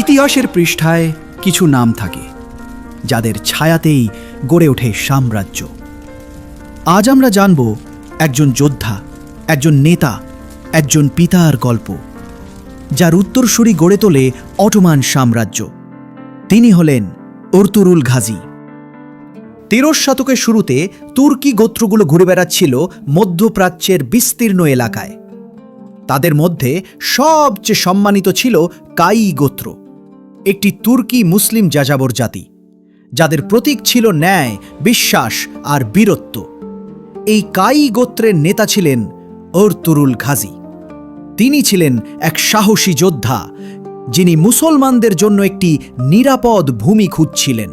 ইতিহাসের পৃষ্ঠায় কিছু নাম থাকে, যাদের ছায়াতেই গড়ে ওঠে সাম্রাজ্য। আজ আমরা জানব একজন যোদ্ধা, একজন নেতা, একজন পিতার গল্প, যার উত্তরসূরি গড়ে তোলে অটোমান সাম্রাজ্য। তিনি হলেন অর্তুরুল ঘাজী। তেরোশ শতকের শুরুতে তুর্কি গোত্রগুলো ঘুরে বেড়াচ্ছিল মধ্যপ্রাচ্যের বিস্তীর্ণ এলাকায়। তাদের মধ্যে সবচেয়ে সম্মানিত ছিল কাই গোত্র। একটি তুর্কি মুসলিম যাযাবর জাতি, যাদের প্রতীক ছিল ন্যায়, বিশ্বাস আর বীরত্ব। এই কাই গোত্রের নেতা ছিলেন অর্তুরুল ঘাজি। তিনি ছিলেন এক সাহসী যোদ্ধা, যিনি মুসলমানদের জন্য একটি নিরাপদ ভূমি খুঁজছিলেন।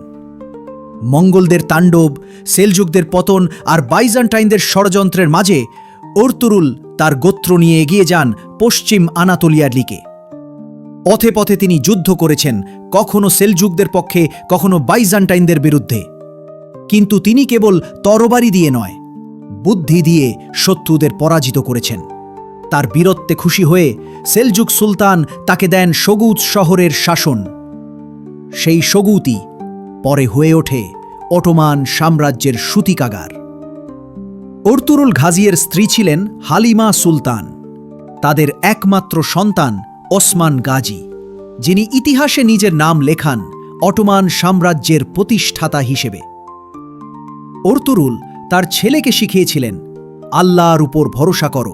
মঙ্গলদের তাণ্ডব, সেলযুগদের পতন আর বাইজান্টাইনদের ষড়যন্ত্রের মাঝে অর্তুরুল তার গোত্র নিয়ে এগিয়ে যান পশ্চিম আনাতোলিয়ার দিকে। পথে পথে তিনি যুদ্ধ করেছেন, কখনো সেলযুগদের পক্ষে, কখনো বাইজান্টাইনদের বিরুদ্ধে। কিন্তু তিনি কেবল তরবারি দিয়ে নয়, বুদ্ধি দিয়ে শত্রুদের পরাজিত করেছেন। তার বীরত্বে খুশি হয়ে সেলযুগ সুলতান তাকে দেন সগুত শহরের শাসন। সেই সগুতি পরে হয়ে ওঠে অটোমান সাম্রাজ্যের সুতিকাগার। অর্তুরুল ঘাজিয়ের স্ত্রী ছিলেন হালিমা সুলতান। তাদের একমাত্র সন্তান ওসমান গাজী, যিনি ইতিহাসে নিজের নাম লেখান অটোমান সাম্রাজ্যের প্রতিষ্ঠাতা হিসেবে। অর্তুরুল তার ছেলেকে শিখিয়েছিলেন, আল্লাহর উপর ভরসা করো,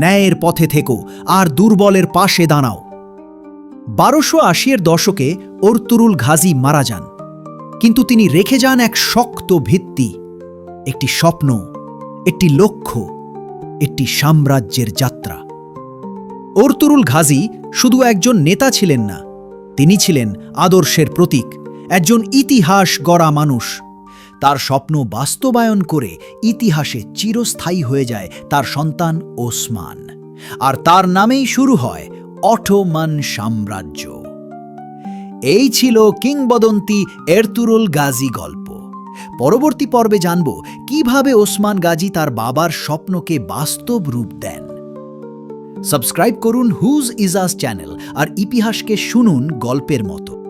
ন্যায়ের পথে থেকো, আর দুর্বলের পাশে দাঁড়াও। বারোশো আশির দশকে অর্তুরুল ঘাজী মারা যান, কিন্তু তিনি রেখে যান এক শক্ত ভিত্তি, একটি স্বপ্ন, একটি লক্ষ্য, একটি সাম্রাজ্যের যাত্রা। অর্তুরুল ঘাজি শুধু একজন নেতা ছিলেন না, তিনি ছিলেন আদর্শের প্রতীক, একজন ইতিহাস গড়া মানুষ। তার স্বপ্ন বাস্তবায়ন করে ইতিহাসে চিরস্থায়ী হয়ে যায় তার সন্তান ওসমান। আর তার নামেই শুরু হয় অটোমান সাম্রাজ্য। এই ছিল কিংবদন্তি এরতুরুল গাজী গল্প। পরবর্তী পর্বে জানব কীভাবে ওসমান গাজী তার বাবার স্বপ্নকে বাস্তব রূপ দেন। সাবস্ক্রাইব করুন হুজ ইজাজ চ্যানেল আর ইতিহাসকে শুনুন গল্পের মতো।